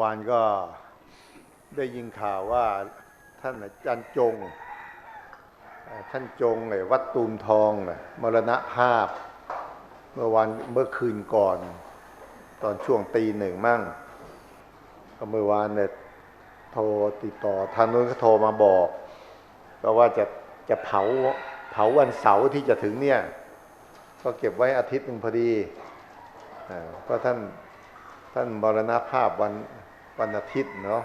วานก็ได้ยินข่าวว่าท่านอาจารย์จง ท่านจงไอ้วัดตูมทองนะมรณภาพ เมื่อวันเมื่อคืนก่อน ตอนช่วงตีหนึ่งมั่งก็เมื่อวานเนี่ยโทรติดต่อทางนู้นก็โทรมาบอก ก็ว่าจะจะเผาเผาวันเสาร์ที่จะถึงเนี่ย ก็เก็บไว้อาทิตย์หนึ่งพอดีอ่าเพราะท่านท่านมรณภาพวัน วันอาทิตย์เนาะ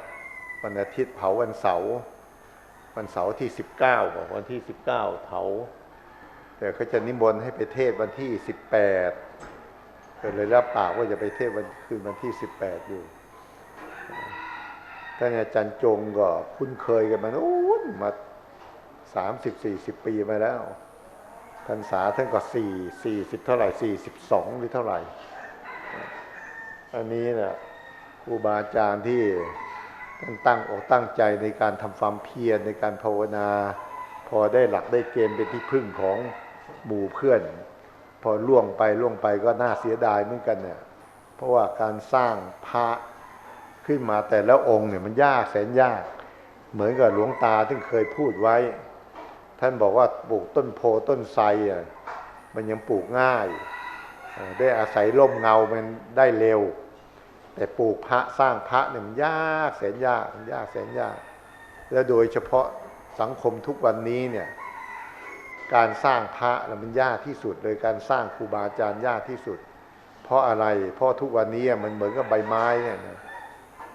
วันอาทิตย์เผาวันเสาร์วันเสาร์ที่สิบเก้าบอกวันที่สิบเก้าเผา แต่เขาจะนิมนต์ให้ไปเทศวันที่สิบแปดก็เลยรับปากว่าจะไปเทศวันคืนวันที่สิบแปดอยู่ท่านอาจารย์จงก็คุ้นเคยกันมาโอ้นมาสามสิบสี่สิบปีมาแล้วพรรษาท่านก็สี่สี่สิบเท่าไหร่สี่สิบสองหรือเท่าไหร่ อันนี้เนี่ย ครูบาอาจารย์ที่ท่านตั้งอกตั้งใจในการทำความเพียรในการภาวนา พอได้หลักได้เกณฑ์เป็นที่พึ่งของหมู่เพื่อน พอล่วงไปล่วงไปก็น่าเสียดายเหมือนกันเนี่ยเพราะว่าการสร้างพระขึ้นมาแต่ละองค์เนี่ยมันยากแสนยาก เหมือนกับหลวงตาที่เคยพูดไว้ ท่านบอกว่าปลูกต้นโพต้นไทรอะมันยังปลูกง่าย ได้อาศัยร่มเงามันได้เร็ว แต่ปลูกพระสร้างพระเนี่ยมันยากแสนยากมันยากแสนยาก และโดยเฉพาะสังคมทุกวันนี้เนี่ยการสร้างพระน่ะมันยากที่สุดเลยการสร้างครูบาอาจารย์ยากที่สุด เพราะอะไรเพราะทุกวันนี้มันเหมือนกับใบไม้เนี่ย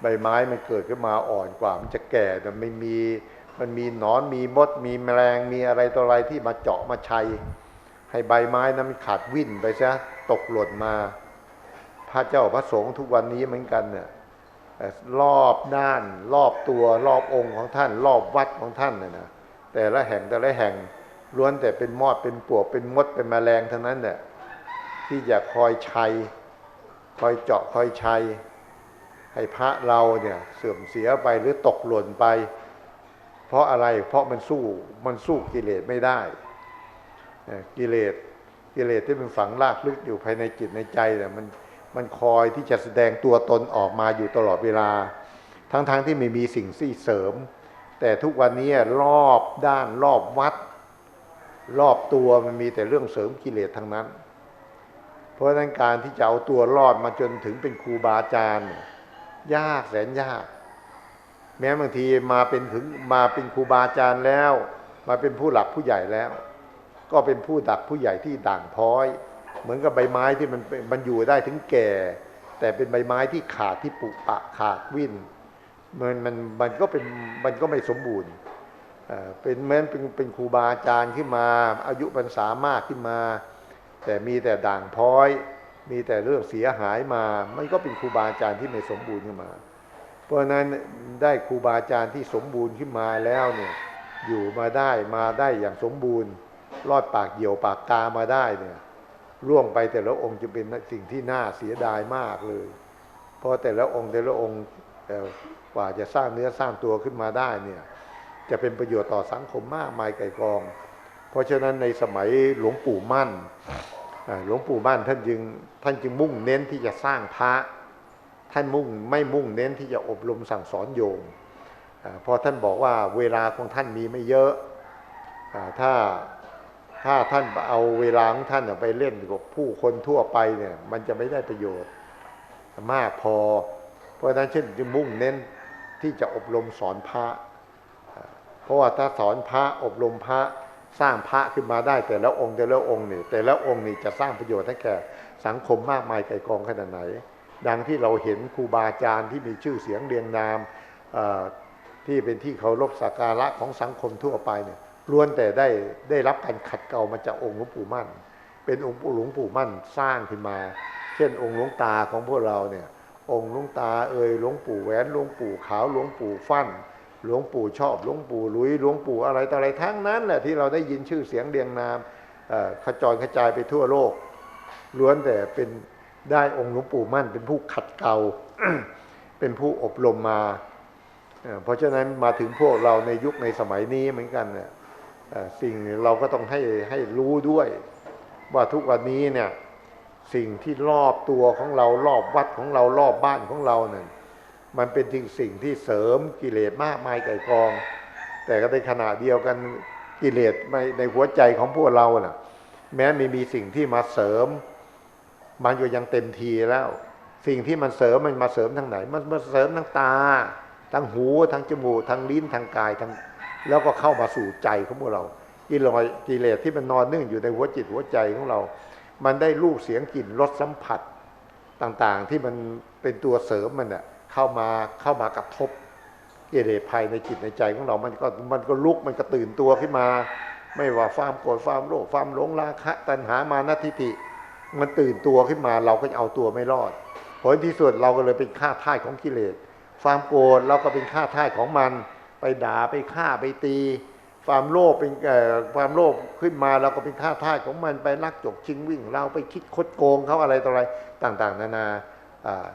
ใบไม้มันเกิดขึ้นมาอ่อนกว่า มันจะแก่แต่ไม่มีมันมีหนอนมีมด มีแมลงมีอะไรต่ออะไรที่มาเจาะมาชัย ให้ใบไม้นั้นมันขาดวิ่นไปซะตกหล่นมา พระเจ้าพระสงฆ์ทุกวันนี้เหมือนกันเนี่ยรอบด้าน รอบตัวรอบองค์ของท่าน รอบวัดของท่านเนี่ยนะแต่ละแห่งแต่ละแห่งล้วนแต่เป็นมอดเป็นปวกเป็นมดเป็นแมลงทั้งนั้นเนี่ยที่จะคอยชัย คอยเจาะคอยชัย ให้พระเราเนี่ยเสื่อมเสียไปหรือตกหล่นไป เพราะอะไรเพราะมันสู้มันสู้กิเลสไม่ได้กิเลสกิเลสที่มันฝังรากลึกอยู่ภายในจิตในใจเนี่ยมัน มันคอยที่จะแสดงตัวตนออกมาอยู่ตลอดเวลา ทั้งๆทที่ไม่มีสิ่งที่เสริม แต่ทุกวันนี้รอบด้านรอบวัด รอบตัวมันมีแต่เรื่องเสริมกิเลสทั้งนั้น เพราะฉะนั้นการที่จะเอาตัวรอดมาจนถึงเป็นครูบาอาจารย์ยยากแสนยาก แม้บางทีมาเป็นถึงมาเป็นครูบาอาจารย์แล้ว มาเป็นผู้หลักผู้ใหญ่แล้ว ก็เป็นผู้ดักผู้ใหญ่ที่ด่างพร้อย เหมือนกับใบไม้ที่มันมันอยู่ได้ถึงแก่ แต่เป็นใบไม้ที่ขาดที่ปุปะขาดวิ่นมันมันมันก็เป็นมันก็ไม่สมบูรณ์เป็นเหมือนเป็นเป็นครูบาอาจารย์ขึ้นมา อายุพรรษามากขึ้นมา แต่มีแต่ด่างพร้อย มีแต่เรื่องเสียหายมา มันก็เป็นครูบาอาจารย์ที่ไม่สมบูรณ์ขึ้นมา เพราะฉะนั้นได้ครูบาอาจารย์ที่สมบูรณ์ขึ้นมาแล้วเนี่ยอยู่มาได้มาได้อย่างสมบูรณ์ รอดปากเหี่ยวปากกามาได้เนี่ย ล่วงไปแต่ละองค์จะเป็นสิ่งที่น่าเสียดายมากเลย เพราะแต่ละองค์แต่ละองค์กว่าจะสร้างเนื้อสร้างตัวขึ้นมาได้เนี่ยจะเป็นประโยชน์ต่อสังคมมากมายไก่กอง เพราะฉะนั้นในสมัยหลวงปู่มั่นหลวงปู่มั่นท่านจึงท่านจึงมุ่งเน้นที่จะสร้างพระท่านมุ่งไม่มุ่งเน้นที่จะอบรมสั่งสอนโยมเพราะท่านบอกว่าเวลาของท่านมีไม่เยอะอาถ้า ถ้าท่านเอาเวลาของท่านไปเล่นกับผู้คนทั่วไปเนี่ย มันจะไม่ได้ประโยชน์มากพอ เพราะฉะนั้นเช่นจะมุ่งเน้นที่จะอบรมสอนพระ เพราะว่าถ้าสอนพระอบรมพระสร้างพระขึ้นมาได้ แต่ละองค์แต่ละองค์นี่แต่ละองค์นี่จะสร้างประโยชน์ให้แก่สังคมมากมายไก่กองขนาดไหน ดังที่เราเห็นครูบาอาจารย์ที่มีชื่อเสียงเรียงนามที่เป็นที่เคารพสักการะของสังคมทั่วไปเนี่ย ล้วนแต่ได้ได้รับการขัดเกลามาจากองค์หลวงปู่มั่น เป็นองค์หลวงปู่มั่นสร้างขึ้นมา เช่นองค์หลวงตาของพวกเราเนี่ย องค์หลวงตาเอ่ยหลวงปู่แหวนหลวงปู่ขาวหลวงปู่ฟั่นหลวงปู่ชอบหลวงปู่ลุยหลวงปู่อะไรต่ออะไรทั้งนั้นแหละที่เราได้ยินชื่อเสียงเรียงนามขจรกระจายไปทั่วโลก ล้วนแต่เป็นได้องค์หลวงปู่มั่น เป็นผู้ขัดเกลาเป็นผู้อบรมมา เพราะฉะนั้นมาถึงพวกเราในยุคในสมัยนี้เหมือนกันเนี่ย สิ่งเราก็ต้องให้ให้รู้ด้วย ว่าทุกวันนี้เนี่ยสิ่งที่รอบตัวของเรารอบวัดของเรารอบบ้านของเราเนี่ยมันเป็นสิ่งสิ่งที่เสริมกิเลสมากมายไก่กอง แต่ก็ในขณะเดียวกันกิเลสในในหัวใจของพวกเราน่ะ แม้ไม่มีสิ่งที่มาเสริม มันก็ยังเต็มทีแล้ว สิ่งที่มันเสริมมันมาเสริมทางไหน มันมาเสริมทางตาทางหูทางจมูกทางลิ้นทางกายทาง แล้วก็เข้ามาสู่ใจของพวกเรากิเลสกิเลสที่มันนอนนึ่งอยู่ในหัวจิตหัวใจของเรา มันได้รูปเสียงกลิ่นรสสัมผัสต่างๆ ที่มันเป็นตัวเสริมมันเนี่ยเข้ามาเข้ามากระทบกิเลสภายในจิตในใจของเรา มันก็มันก็ลุกมันก็ตื่นตัวขึ้นมา ไม่ว่าความโกรธความโลภความหลงราคะตัณหามานะทิฏฐิมันตื่นตัวขึ้นมา เราก็จะเอาตัวไม่รอดผลที่สุดเราก็เลยเป็นข้าท่ายของกิเลสความโกรธเราก็เป็นข้าท่ายของมัน ไปด่าไปฆ่าไปตี ความโลภเป็นความโลภขึ้นมาเราก็เป็นข้าท่าของมันไปลักจกชิงวิ่ง เราไปคิดคดโกงเขาอะไรต่ออะไรต่าง ๆ นานาอ่า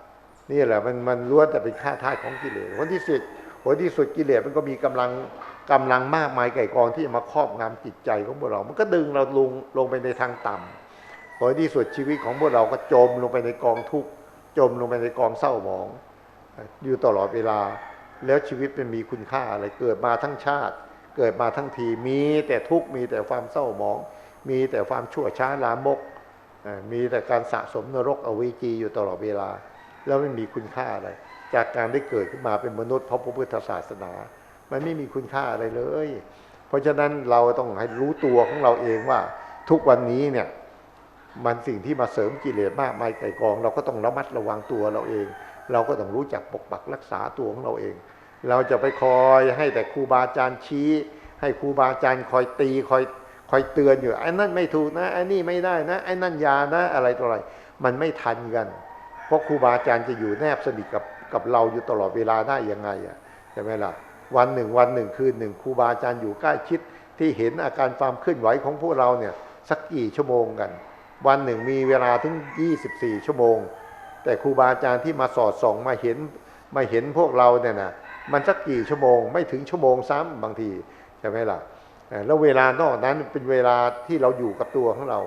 นี่แหละมันมันล้วนแต่เป็นข้าท่าของกิเลสผลที่สุดผลที่สุดกิเลสมันก็มีกำลังกำลังมากมายไก่กองที่จะมาครอบงำจิตใจของพวกเรา มันก็ดึงเราลงลงไปในทางต่ำผลที่สุดชีวิตของพวกเราก็จมลงไปในกองทุกข์จมลงไปในกองเศร้าหมอง อยู่ตลอดเวลา แล้วชีวิตมันมีคุณค่าอะไรเกิดมาทั้งชาติ เกิดมาทั้งทีมีแต่ทุกข์มีแต่ความเศร้าหมอง มีแต่ความชั่วช้าลามก มีแต่การสะสมนรกอเวจีอยู่ตลอดเวลา แล้วไม่มีคุณค่าอะไร จากการได้เกิดขึ้นมาเป็นมนุษย์เพราะพระพุทธศาสนา มันไม่มีคุณค่าอะไรเลย เพราะฉะนั้นเราต้องให้รู้ตัวของเราเองว่า ทุกวันนี้เนี่ยมันสิ่งที่มาเสริมกิเลสมากมายไก่กอง เราก็ต้องระมัดระวังตัวเราเอง เราก็ต้องรู้จักปกปักรักษาตัวของเราเอง เราจะไปคอยให้แต่ครูบาอาจารย์ชี้ ให้ครูบาอาจารย์คอยตีคอยคอยเตือนอยู่ไอ้นั่นไม่ถูกนะไอ้นี่ไม่ได้นะไอ้นั่นยานะอะไรต่ออะไรมันไม่ทันกัน เพราะครูบาอาจารย์จะอยู่แนบสนิทกับกับเราอยู่ตลอดเวลาได้ยังไงอะใช่ไหมล่ะวันหนึ่งวันหนึ่งคืนหนึ่งครูบาอาจารย์อยู่ใกล้ชิดที่เห็นอาการความเคลื่อนไหวของพวกเราเนี่ยสักกี่ชั่วโมงกัน วันหนึ่งมีเวลาถึง 24 ชั่วโมง แต่ครูบาอาจารย์ที่มาสอดส่องมาเห็นมาเห็นพวกเราเนี่ยนะมันสักกี่ชั่วโมง ไม่ถึงชั่วโมงซ้ำบางทีใช่ไหมล่ะแล้วเวลานอกนั้นเป็นเวลาที่เราอยู่กับตัวของเรา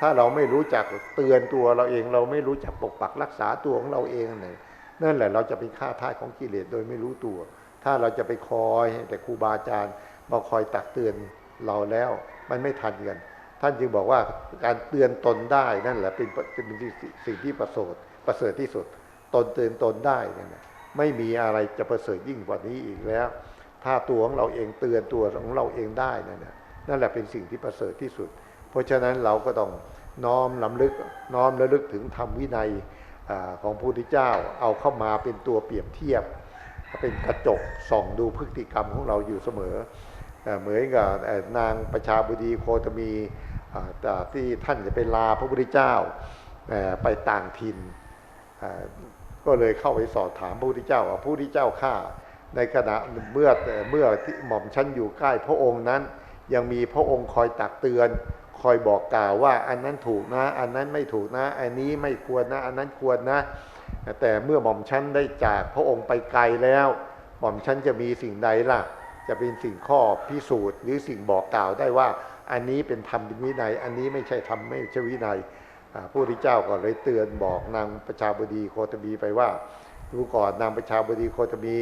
ถ้าเราไม่รู้จักเตือนตัวเราเอง เราไม่รู้จักปกปักรักษาตัวของเราเองเนี่ยนั่นแหละเราจะเป็นข้าท่าของกิเลสโดยไม่รู้ตัว ถ้าเราจะไปคอยแต่ครูบาอาจารย์มาคอยตักเตือนเราแล้วมันไม่ทันกัน ท่านจึงบอกว่าการเตือนตนได้นั่นแหละเป็นเป็นสิ่งที่ประเสริฐ ประเสริฐที่สุด ตนเตือนตนได้เนี่ยไม่มีอะไรจะประเสริฐยิ่งกว่านี้อีกแล้ว ถ้าตัวของเราเองเตือนตัวของเราเองได้นั่นนะนั่นแหละเป็นสิ่งที่ประเสริฐที่สุด เพราะฉะนั้นเราก็ต้องน้อมลำลึกน้อมระลึกถึงธรรมวินัยอของพระพุทธเจ้าเอาเข้ามาเป็นตัวเปรียบเทียบ เป็นกระจกส่องดูพฤติกรรมของเราอยู่เสมอ เหมือนกับนางประชาบดีโคตมีแต่ที่ท่านจะไปลาพระพุทธเจ้าไปต่างถิ่น ก็เลยเข้าไปสอบถามพระพุทธเจ้าว่าพระพุทธเจ้าข้าในขณะเมื่อเมื่อที่หม่อมฉันอยู่ใกล้พระองค์นั้น ยังมีพระองค์คอยตักเตือน คอยบอกกล่าวว่า อันนั้นถูกนะ อันนั้นไม่ถูกนะ อันนี้ไม่ควรนะ อันนั้นควรนะ แต่เมื่อหม่อมฉันได้จากพระองค์ไปไกลแล้ว หม่อมฉันจะมีสิ่งใดล่ะ จะเป็นสิ่งข้อพิสูจน์ หรือสิ่งบอกกล่าวได้ว่า อันนี้เป็นธรรมเป็นวินัย อันนี้ไม่ใช่ธรรมไม่ใช่วินัย พระพุทธเจ้าก็เลยเตือนบอกนางประชาบดีโคตมีไปว่า ดูก่อนนางประชาบดีโคตมี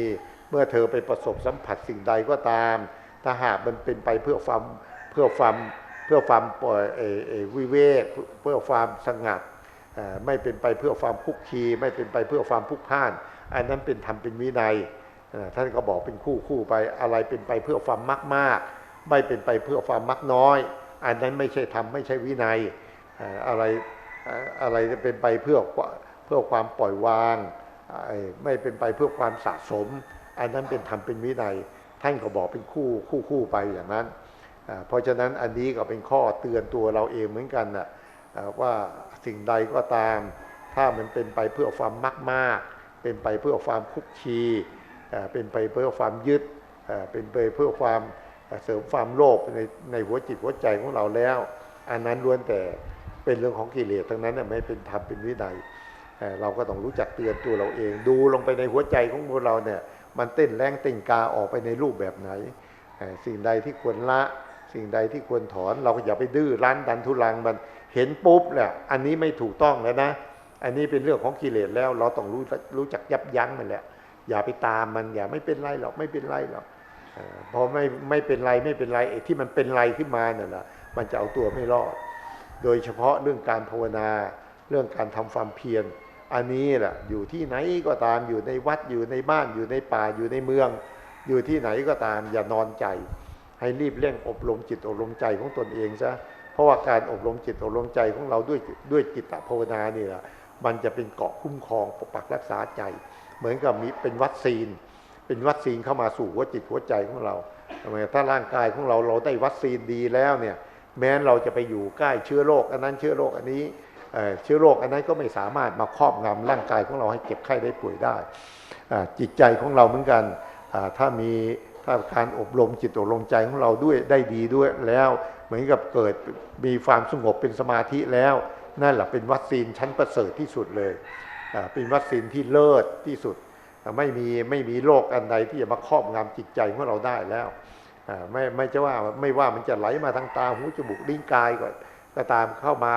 เมื่อเธอไปประสบสัมผัสสิ่งใดก็ตาม ถ้าหากมันเป็นไปเพื่อความเพื่อความเพื่อความปล่อยเอเอวิเวกเพื่อความสงัดไม่เป็นไปเพื่อความคุกคี ไม่เป็นไปเพื่อความพุกพ่าน อันนั้นเป็นธรรมเป็นวินัยท่านก็บอกเป็นคู่คู่ไปอะไรเป็นไปเพื่อความมากมากไม่เป็นไปเพื่อความมักน้อย อันนั้นไม่ใช่ธรรมไม่ใช่วินัยอะไร อะไรจะเป็นไปเพื่อเพื่อความปล่อยวาง ไม่เป็นไปเพื่อความสะสม อันนั้นเป็นธรรมเป็นวินัย ท่านก็บอกเป็นคู่คู่คู่ไปอย่างนั้น เพราะฉะนั้นอันนี้ก็เป็นข้อเตือนตัวเราเองเหมือนกันนะว่าสิ่งใดก็ตาม ถ้ามันเป็นไปเพื่อความมากมากเป็นไปเพื่อความคุกคีเป็นไปเพื่อความยึดเป็นไปเพื่อความเสริมความโลภในในหัวจิตหัวใจของเราแล้ว อันนั้นล้วนแต่ เป็นเรื่องของกิเลสทั้งนั้นน่ะไม่เป็นธรรมเป็นวินัยเราก็ต้องรู้จักเตือนตัวเราเอง ดูลงไปในหัวใจของพวกเราเนี่ยมันเต้นแรงเต้นกาออกไปในรูปแบบไหน สิ่งใดที่ควรละสิ่งใดที่ควรถอน เราก็อย่าไปดื้อรั้นดันทุรังมันเห็นปุ๊บแหละอันนี้ไม่ถูกต้องแล้วนะ อันนี้เป็นเรื่องของกิเลสแล้ว เราต้องรู้รู้จักยับยั้งมันแหละ อย่าไปตามมันอย่าไม่เป็นไรหรอกไม่เป็นไรหรอกพอไม่ไม่เป็นไรไม่เป็นไรไอ้ที่มันเป็นไรขึ้นมาเนี่ยนะมันจะเอาตัวไม่รอด โดยเฉพาะเรื่องการภาวนา เรื่องการทำความเพียร อันนี้แหละอยู่ที่ไหนก็ตามอยู่ในวัดอยู่ในบ้านอยู่ในป่าอยู่ในเมือง อยู่ที่ไหนก็ตามอย่านอนใจ ให้รีบเร่งอบรมจิตอบรมใจของตนเองซะเพราะว่าการอบรมจิตอบรมใจของเราด้วยด้วยจิตภาวนานี่แหละมันจะเป็นเกาะคุ้มครองปกปักรักษาใจ เหมือนกับมีเป็นวัคซีน เป็นวัคซีนเข้ามาสู่หัวจิตหัวใจของเราทำไมถ้าร่างกายของเราเราได้วัคซีนดีแล้วเนี่ย แม้นเราจะไปอยู่ใกล้เชื้อโรคอันนั้นเชื้อโรคอันนี้เชื้อโรคอันนั้นก็ไม่สามารถมาครอบงำร่างกายของเราให้เจ็บไข้ได้ป่วยได้จิตใจของเราเหมือนกันถ้ามีถ้าการอบรมจิตอบรมใจของเราด้วยได้ดีด้วยแล้วเหมือนกับเกิดมีความสงบเป็นสมาธิแล้ว นั่นแหละเป็นวัคซีนชั้นประเสริฐที่สุดเลยเป็นวัคซีนที่เลิศที่สุด ไม่มีไม่มีโรคอันใดที่จะมาครอบงำจิตใจของเราได้แล้ว ไม่ไม่จะว่าไม่ว่ามันจะไหลมาทางตาหูจมูกลิ้นกายก็ก็ตามเข้ามา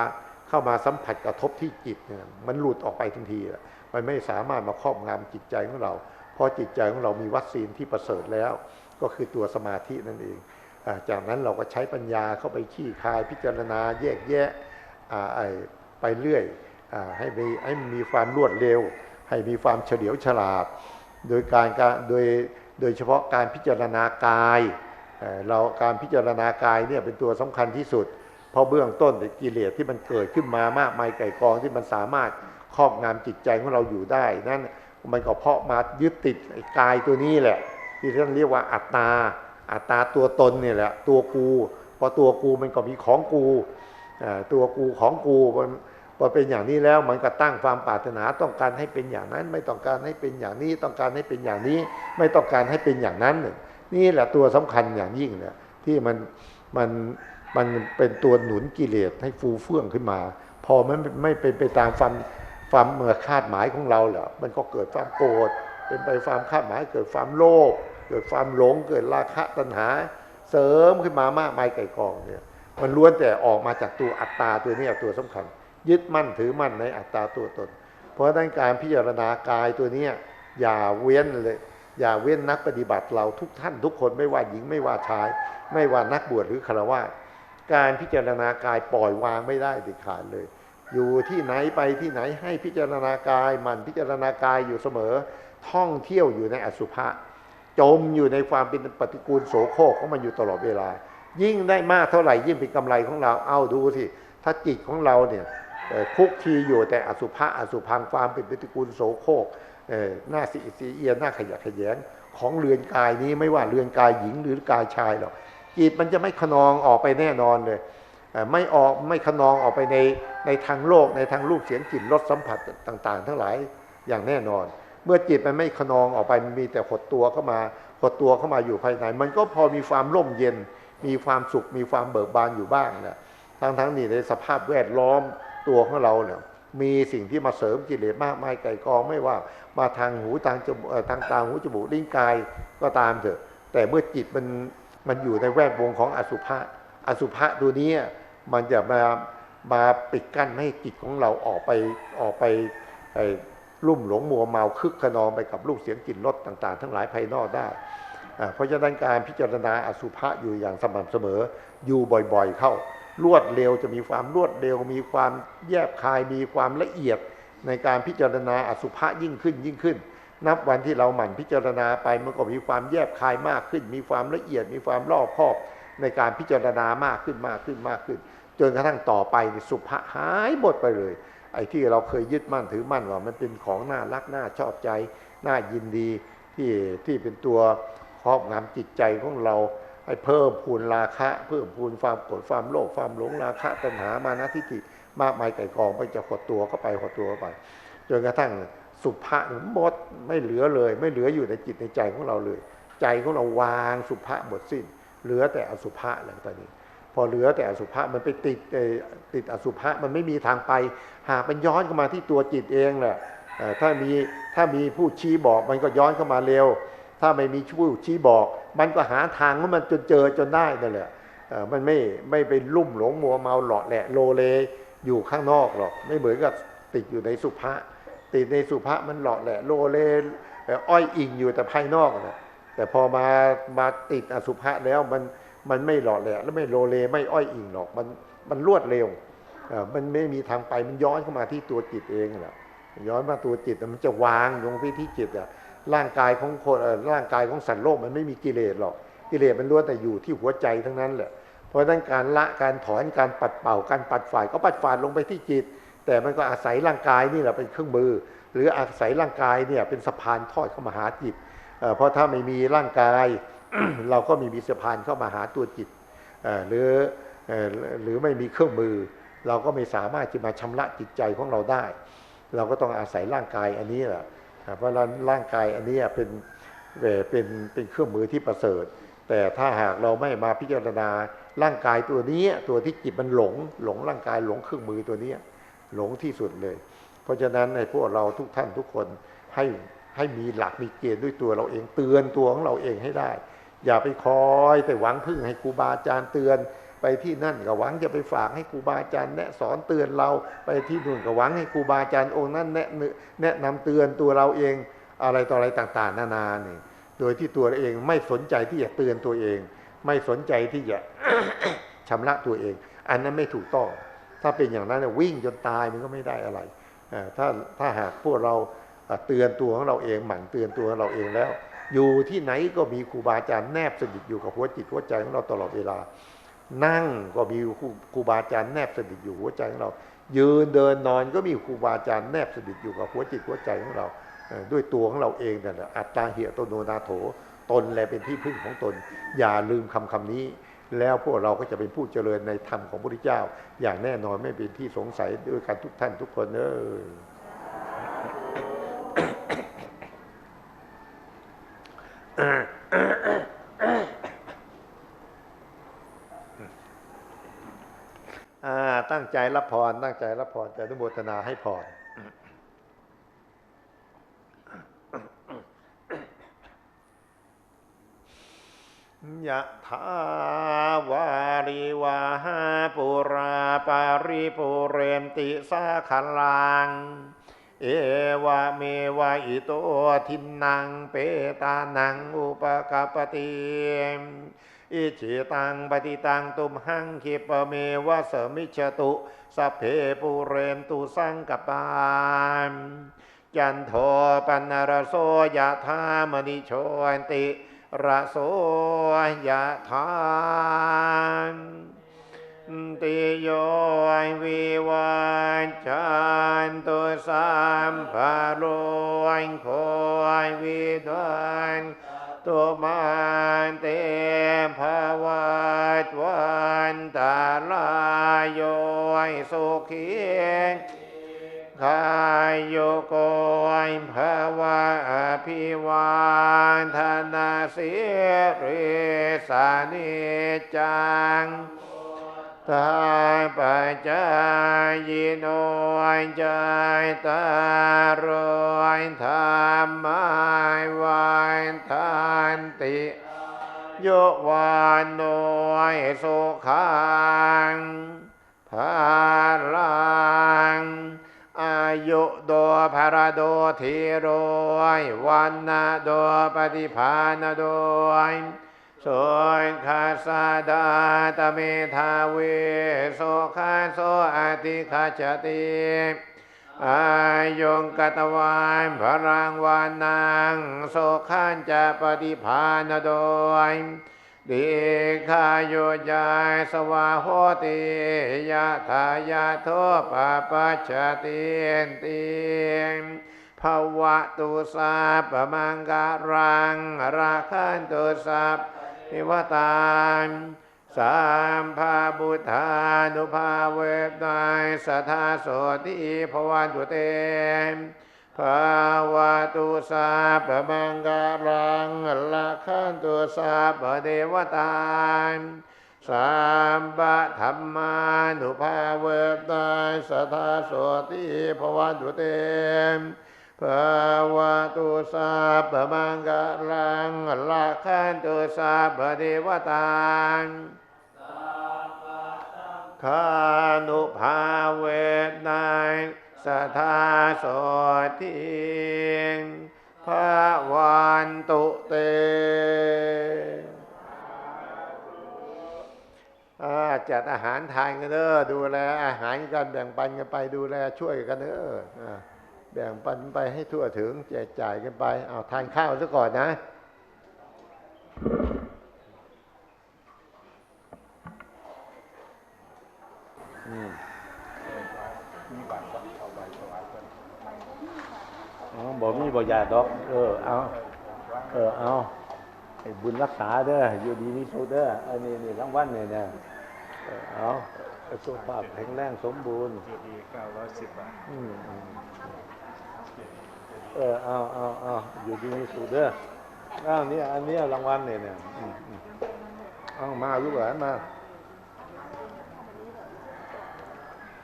เข้ามาสัมผัสกระทบที่จิตเนี่ยมันหลุดออกไปทันทีมันไม่สามารถมาครอบงำจิตใจของเรา เพราะจิตใจของเรามีวัคซีนที่ประเสริฐแล้ว ก็คือตัวสมาธินั่นเองจากนั้นเราก็ใช้ปัญญาเข้าไปขี้คายพิจารณาแยกแยะไปเรื่อยอให้มีให้มีความรวดเร็ว ให้มีความเฉลียวฉลาด โดยการโดยโดยเฉพาะการพิจารณากาย เราการพิจารณากายเนี่ยเป็นตัวสำคัญที่สุด เพราะเบื้องต้นกิเลสที่มันเกิดขึ้นมามากมายไก่กองที่มันสามารถครอบงำจิตใจของเราอยู่ได้นั่นมันก็เพาะมายึดติดกายตัวนี้แหละ ที่ท่านเรียกว่าอัตตา อัตตาตัวตนเนี่ยแหละตัวกูพอตัวกูมันก็มีของกูตัวกูของกูมันพอเป็นอย่างนี้แล้วมันก็ตั้งความปรารถนาต้องการให้เป็นอย่างนั้น ไม่ต้องการให้เป็นอย่างนี้ต้องการให้เป็นอย่างนี้ ไม่ต้องการให้เป็นอย่างนั้น นี่แหละตัวสำคัญอย่างยิ่งเนี่ยที่มันมันมันเป็นตัวหนุนกิเลสให้ฟูเฟื่องขึ้นมา พอมันไม่เป็นไปตามความความเมื่อคาดหมายของเราเหรอมันก็เกิดความโกรธเป็นไปความคาดหมายเกิดความโลภเกิดความหลงเกิดราคะตัณหา เสริมขึ้นมามากมายไก่กองเนี่ยมันล้วนแต่ออกมาจากตัวอัตตาตัวนี้ตัวสำคัญ ยึดมั่นถือมั่นในอัตตาตัวตน เพราะฉะนั้นการพิจารณากายตัวนี้อย่าเว้นเลย อย่าเว้นนักปฏิบัติเราทุกท่านทุกคนไม่ว่าหญิงไม่ว่าชาย ไม่ว่านักบวชหรือฆราวาสการพิจารณากายปล่อยวางไม่ได้เด็ดขาดเลย อยู่ที่ไหนไปที่ไหนให้พิจารณากายมันพิจารณากายอยู่เสมอ ท่องเที่ยวอยู่ในอสุภะจมอยู่ในความเป็นปฏิกูลโสโครกของมันอยู่ตลอดเวลา ยิ่งได้มากเท่าไหร่ยิ่งเป็นกำไรของเราเอาดูสิถ้าจิตของเราเนี่ยคุกคีอยู่แต่อสุภะอสุพังความเป็นปฏิกูลโสโครก หน้าสีสีเอียนหน้าขยะขยงของเรือนกายนี้ไม่ว่าเรือนกายหญิงหรือกายชายหรอกจิตมันจะไม่ขนองออกไปแน่นอนเลยไม่ออกไม่ขนองออกไปในในทางโลกในทางรูปเสียงกลิ่นรสสัมผัสต่าง ๆ ทั้งหลายอย่างแน่นอน เมื่อจิตมันไม่ขนองออกไปมันมีแต่หดตัวเข้ามาหดตัวเข้ามาอยู่ภายใน มันก็พอมีความร่มเย็น มีความสุขมีความเบิกบานอยู่บ้างนะทั้งๆนี่ในสภาพแวดล้อมตัวของเราเนี่ย มีสิ่งที่มาเสริมกิเลสมากมายไก่กองไม่ว่ามาทางหูทางจมูกทางตาหูจมูกลิ้นกายก็ตามเถอะ แต่เมื่อจิตมันมันอยู่ในแวดวงของอสุภะอสุภะตัวนี้มันจะมามาปิดกั้นไม่ให้จิตของเราออกไปออกไปลุ่มหลงมัวเมาคึกขนองไปกับลูกเสียงกลิ่นรสต่าง ๆ ทั้งหลายภายนอกได้ เพราะฉะนั้นการพิจารณาอสุภะอยู่อย่างสม่ำเสมออยู่บ่อยๆเข้า รวดเร็วจะมีความรวดเร็ว มีความแยบคายมีความละเอียดในการพิจารณาอสุภะยิ่งขึ้นยิ่งขึ้น นับวันที่เราหมั่นพิจารณาไปมันก็มีความแยบคายมากขึ้น มีความละเอียด มีความรอบคอบในการพิจารณามากขึ้นมากขึ้นมากขึ้น จนกระทั่งต่อไปนี่สุภะหายหมดไปเลย ไอ้ที่เราเคยยึดมั่นถือมั่นว่ามันเป็นของน่ารักน่าชอบใจน่ายินดีที่ที่เป็นตัวครอบงำจิตใจของเรา ให้เพิ่มพูนราคะ เพิ่มพูนความโกรธความโลภความหลงราคะตัณหามานะทิฏฐิมากมายไก่กองไปจะหดตัวเข้าไปหดตัวเข้าไปจนกระทั่งสุภะหมดไม่เหลือเลย ไม่เหลืออยู่ในจิตในใจของเราเลย ใจของเราวางสุภะหมดสิ้น เหลือแต่อสุภะแล้วตอนนี้ พอเหลือแต่อสุภะมันไปติดติดอสุภะมันไม่มีทางไป หากมันย้อนเข้ามาที่ตัวจิตเองแหละถ้ามีถ้ามีผู้ชี้บอกมันก็ย้อนเข้ามาเร็ว ถ้าไม่มีผู้ชี้บอก มันก็หาทางของมันจนเจอจนได้นั่นแหละมันไม่ไม่ไปลุ่มหลงมัวเมาหลอดแหละโลเลอยู่ข้างนอกหรอก ไม่เหมือนกับติดอยู่ในสุภาติดในสุภามันหลอดแหละโลเลอ้อยอิงอยู่แต่ภายนอกนะแต่พอมามาติดอสุภะแล้วมันมันไม่หลอดแหละแล้วไม่โลเลไม่อ้อยอิงหรอกมันมันรวดเร็วมันไม่มีทางไปมันย้อนเข้ามาที่ตัวจิตเองแหละย้อนมาตัวจิตมันจะวางลงไปที่จิตอะ ร่างกายของคนร่างกายของสัตว์โลกมันไม่มีกิเลสหรอกกิเลสมันล้วนแต่อยู่ที่หัวใจทั้งนั้นแหละเพราะฉะนั้นการละการถอนการปัดเป่าการปัดฝ่ายก็ปัดฝ่ายลงไปที่จิต แต่มันก็อาศัยร่างกายนี่แหละเป็นเครื่องมือ หรืออาศัยร่างกายเนี่ยเป็นสะพานทอดเข้ามาหาจิตเพราะถ้าไม่มีร่างกาย เราก็ไมีมีสะพานเข้ามาหาตัวจิตหรือหรือไม่มีเครื่องมือ เราก็ไม่สามารถจะมาชำระจิตใจของเราได้ เราก็ต้องอาศัยร่างกายอันนี้แหละ เพราะฉะนั้นร่างกายอันนี้เป็นเอ่อเป็นเป็นเครื่องมือที่ประเสริฐ แต่ถ้าหากเราไม่มาพิจารณาร่างกายตัวนี้ตัวที่จิตมันหลง หลงร่างกายหลงเครื่องมือตัวนี้หลงที่สุดเลย เพราะฉะนั้นในพวกเราทุกท่านทุกคนให้ให้มีหลักมีเกณฑ์ด้วยตัวเราเองเตือนตัวของเราเองให้ได้ อย่าไปคอยแต่หวังพึ่งให้ครูบาอาจารย์เตือน ไปที่นั่นก็หวังจะไปฝากให้ครูบาอาจารย์แนะสอนเตือนเรา ไปที่นู่นก็หวังให้ครูบาอาจารย์องค์นั้นแนะแนะนำเตือนตัวเราเองอะไรต่ออะไรต่างๆ นานาเนี่ยโดยที่ตัวเองไม่สนใจที่จะเตือนตัวเอง ไม่สนใจที่จะชำระตัวเอง อันนั้นไม่ถูกต้อง ถ้าเป็นอย่างนั้นวิ่งจนตายมันก็ไม่ได้อะไรถ้าถ้าหากพวกเราเตือนตัวของเราเองหมั่นเตือนตัวเราเองแล้ว อยู่ที่ไหนก็มีครูบาอาจารย์แนบสนิทอยู่กับหัวจิตหัวใจของเราตลอดเวลา นั่งก็มีครูบาอาจารย์แนบสนิทอยู่หัวใจของเรา ยืนเดินนอนก็มีครูบาอาจารย์แนบสนิทอยู่กับหัวจิตหัวใจของเรา ด้วยตัวของเราเองนั่นแหละอัตตาเหียโตโนนาโถ ตนแลเป็นที่พึ่งของตน อย่าลืมคำคำนี้ แล้วพวกเราก็จะเป็นผู้เจริญในธรรมของพระพุทธเจ้า อย่างแน่นอนไม่เป็นที่สงสัยด้วยกันทุกท่านทุกคนเอออ่า ตั้งใจรับพร ตั้งใจรับพรจะอนุโมทนาให้พรยะถาวาริวาหาปุราปาริปุเรนติสาคลัง เอวะเมวะอิโตทินังเปตานังอุปกปติ อิจิตังปฏิตังตุมหังคิปเมวะเสมิจฉตุสัพเพปุเรนตุสังกปานจันโทปนรโสยะธามณิโชนติระโสยะทานติโยวิวัจจันตุสัมภโรโควิดัน ตุมาเตภวัตวันตาลายโยสุขีขายโยโกยภาวะอภิวานธนาสิริสานิจังตายปัจจายโนยใจตาร โยวานโนยสุขังภาลังอายุโดภารโดทีโรยวันนาโดปฏิภาณโดยโสยคาสาดาตเมทาเวโสคาโสอติคาจติ อายุงกตวานพรังวานังโสขันจะปฏิภาณโดยดีคายโยจายสวาโหติยะทายาโทปะปัจจตินติภวะตุสาปมังการังราคันตุสัพพิวตาน สามภาบุธานุภาเวทนายสัทธาโสติภวันตุเตภาวะตุสาปะมังการังละขันตุสาปะเดวตาสามบะธรรมานุภาเวตาสัทธาโสติภวันตุเตภาวะตุสาปะมังการังละขันตุสาปะเดวตา คานุภาเวทนายสทาโสทิงพระวันตุเตจัดอาหารทานกันเด้อดูแลอาหารกันแบ่งปันกันไปดูแลช่วยกันเด้ออแบ่งปันไปให้ทั่วถึงแจกจ่ายกันไปเอาทานข้าวซะก่อนนะ อืมอ๋อบอกมีบอกยาดอก เออ เอา เออ เอาให้บุญรักษาเด้อ อยู่ดีมีสุขเด้อ อันนี้นี่รางวัลเนี่ยเนี่ยเออเอาสุขภาพแข็งแรงสมบูรณ์ดีเก้าร้อยสิบบาทอืมเออ เอาเอาเอาอยู่ดีมีสุขเด้ออ้าวนี่อันนี้รางวัลเนี่ยเนี่ยอืมอืมเอามาลูกหลานมา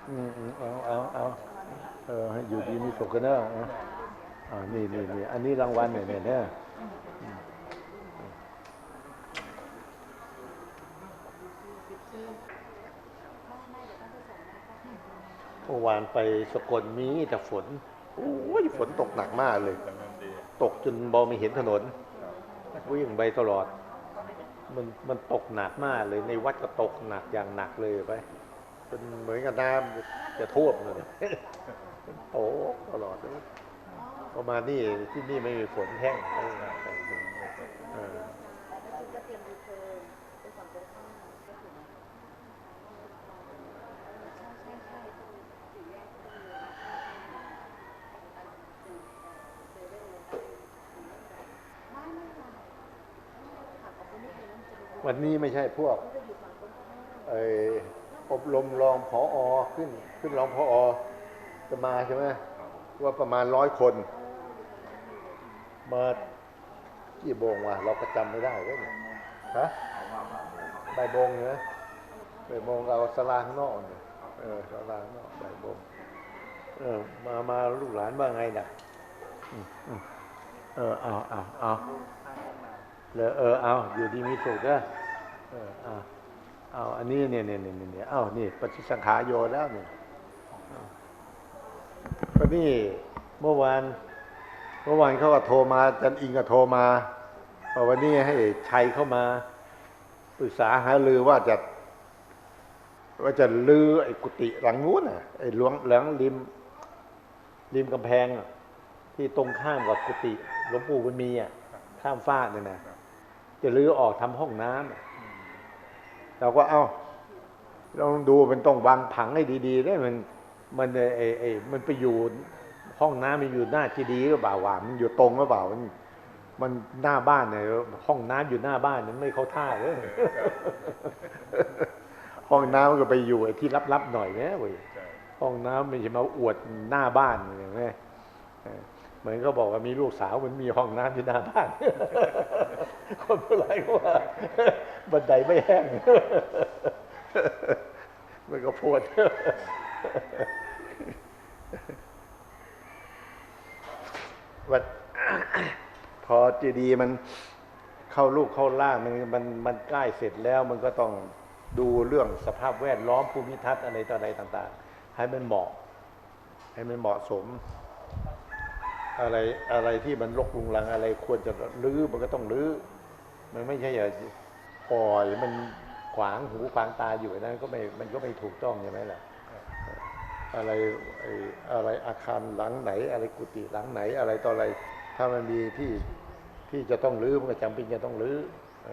อืมเอาเอาเอาเอออยู่ดีมีสุขกันเนอะอาอ่านี่นี่นี่อันนี้รางวัลเนี่ยเนี่ยเนี่ยอืมเมื่อวานไปสกลมีแต่ฝนโอ้ยฝนตกหนักมากเลย ตกจนบอไม่เห็นถนนวิ่งไปตลอด มันมันตกหนักมากเลยในวัดก็ตกหนักอย่างหนักเลยไป จนเหมือนกับน้ำจะท่วมเลยโอ้ตลอดเลยประมาณนี้ที่นี่ไม่มีฝนแห้งเวันนี้ไม่ใช่พวก เออ อบรมรองผออขึ้น ขึ้นรองผออจะมาใช่ไหมว่าประมาณร้อยคน มากี่โมงวะเราก็จำไม่ได้เว้ยเนี่ยฮะบ่ายโมงเนี่ยบ่ายโมงเราสลาข้างนอกเนี่ยเออสลาข้างนอกบ่ายโมงเออ มามาลูกหลานว่าไงน่ะเออเอาเอาเอาเลยเออเอาอยู่ดีมีสุขนะเออเอา เอาอันนี้เนี่ยเนี่ยเนี่ยเนี่ยเนี่ยเอานี่ปฏิสังขารโยแล้วเนี่ยเอาก็นี่เมื่อวานเมื่อวานเขาก็โทรมาอาจันอิงก็โทรมาว่าวันนี้ให้ชัยเข้ามาปรึกษาหารือว่าจะ ว่าจะลือไอ้กุฏิหลังนู้นน่ะไอ้หลวงหลังริม ริมกำแพงที่ตรงข้ามกับกุฏิหลวงปู่บุญมีอะข้ามฟาเนี่ยนะจะลือออกทำห้องน้ำอะ เราก็เอ้าลองดูมันต้องวางผังให้ดี ๆ ได้มันมันไอ้ไอ้ไอ้มันไปอยู่ห้องน้ำมันอยู่หน้าที่ดีหรือเปล่าวะมันอยู่ตรงหรือเปล่ามันมันหน้าบ้านเนี่ยห้องน้ำอยู่หน้าบ้านมันไม่เข้าท่าเลยห้องน้ำมันก็ไปอยู่ไอ้ที่ลับๆหน่อยนะเว้ยห้องน้ำไม่ใช่มาอวดหน้าบ้านอย่างนี้เออเหมือนเขาบอกว่ามีลูกสาวมันมีห้องน้ำที่หน้าบ้านคนเมื่อไรก็ว่า บันไดไม่แห้ง มันก็ปวดวันพอเจดีมันเข้าลูกเข้าล่างมันมันมันใกล้เสร็จแล้ว มันก็ต้องดูเรื่องสภาพแวดล้อมภูมิทัศน์อะไรต่ออะไรต่าง ๆ ให้มันเหมาะ ให้มันเหมาะสม อะไรอะไรที่มันรกรุงรังอะไร ควรจะรื้อมันก็ต้องรื้อมันไม่ใช่อย่า ปล่อยมันขวางหูขวางตาอยู่นั้นก็ไม่มันก็ไม่ถูกต้องใช่ไหมล่ะอะไรอะไรอาคารหลังไหน อะไรกุฏิหลังไหน อะไรต่ออะไร ถ้ามันมีที่ที่จะต้องรื้อมันก็จำเป็นจะต้องรื้อเอ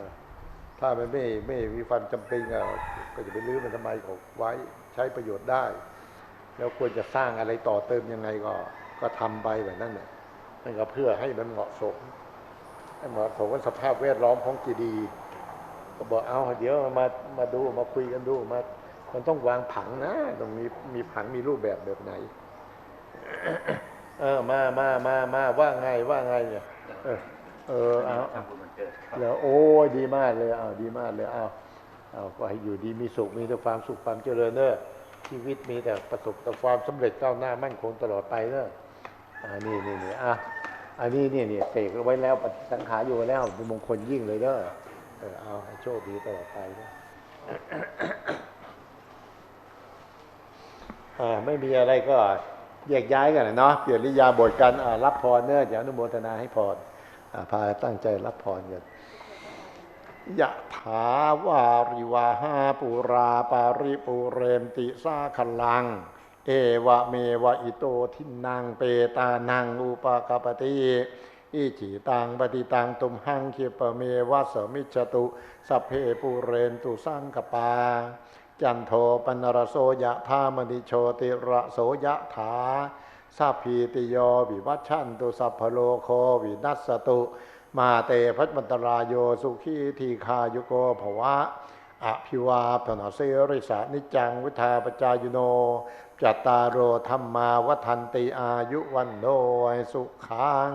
ถ้ามันไม่ไม่มีความจำเป็นก็จะไปรื้อมันทำไมก็ไว้ใช้ประโยชน์ได้ แล้วควรจะสร้างอะไรต่อเติมยังไงก็ก็ทำไปแบบนั้นน่ะนั่นก็เพื่อให้มันเหมาะสมให้เหมาะสมกับสภาพแวดล้อมของกีดี ก็บอกเอาเดี๋ยวมามาดูมาคุยกันดูมา มันต้องวางผังนะต้องมีมีผังมีรูปแบบแบบไหน เออมามามามาว่าไงว่าไงเนี่ยเออเออเอาเอาทำบุญวันเกิดครับแล้วโอ้ยดีมากเลยเอาดีมากเลยเอาเอาก็ให้อยู่ดีมีสุขมีแต่ความสุขความเจริญเนอะชีวิตมีแต่ประสบแต่ความสำเร็จก้าวหน้ามั่นคงตลอดไปเนอะอ่านี่นี่นี่อะอันนี้นี่นี่เสกเอาไว้แล้วปฏิสังขารอยู่แล้วเป็นมงคลยิ่งเลยเนอะ เออเอาให้โชคดีตลอดไปนะไม่มีอะไรก็แยกย้ายกันเนาะเปลี่ยนริยาบทกันรับพรเนอะเดี๋ยวอนุโมทนาให้พรพาตั้งใจรับพรกันยะถาวาริวาหาปุราปาริปุเรมติสาคลัง เอวะเมวะอิโตทินังเปตานังอุปกปติ อิจิตังปฏิตังตุมหังเคิปเมวะสมิจตุสัพเพปุเรนตุสังกปา จันโทปนรโสยะธามณิโชติระโสยะถาสัพพีติโยวิวัชชันตุสัพพโลโควินัสตุ มาเตพัชมันตรายโยสุขีทีคายุโกภวะอภิวาพนาเสริสานิจังวิทาปจายโนจัตตารโอธรรมาวัฒนติอายุวันโนสุขัง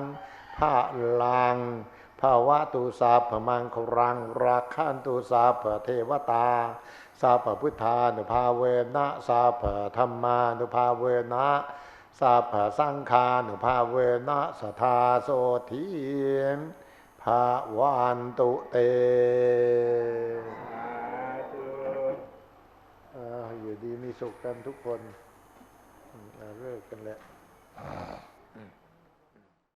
ภาลังภาวะตุสาพมังครัง ราคันตุสาพเทวตา สาพพุทธานุภาเวนะ สาพธรรมานุภาเวนะสาพสังฆานุภาเวนะสทาโสทีมภาวันตุเตอยู่ดีมีสุขกันทุกคนเลิกกันแล้ว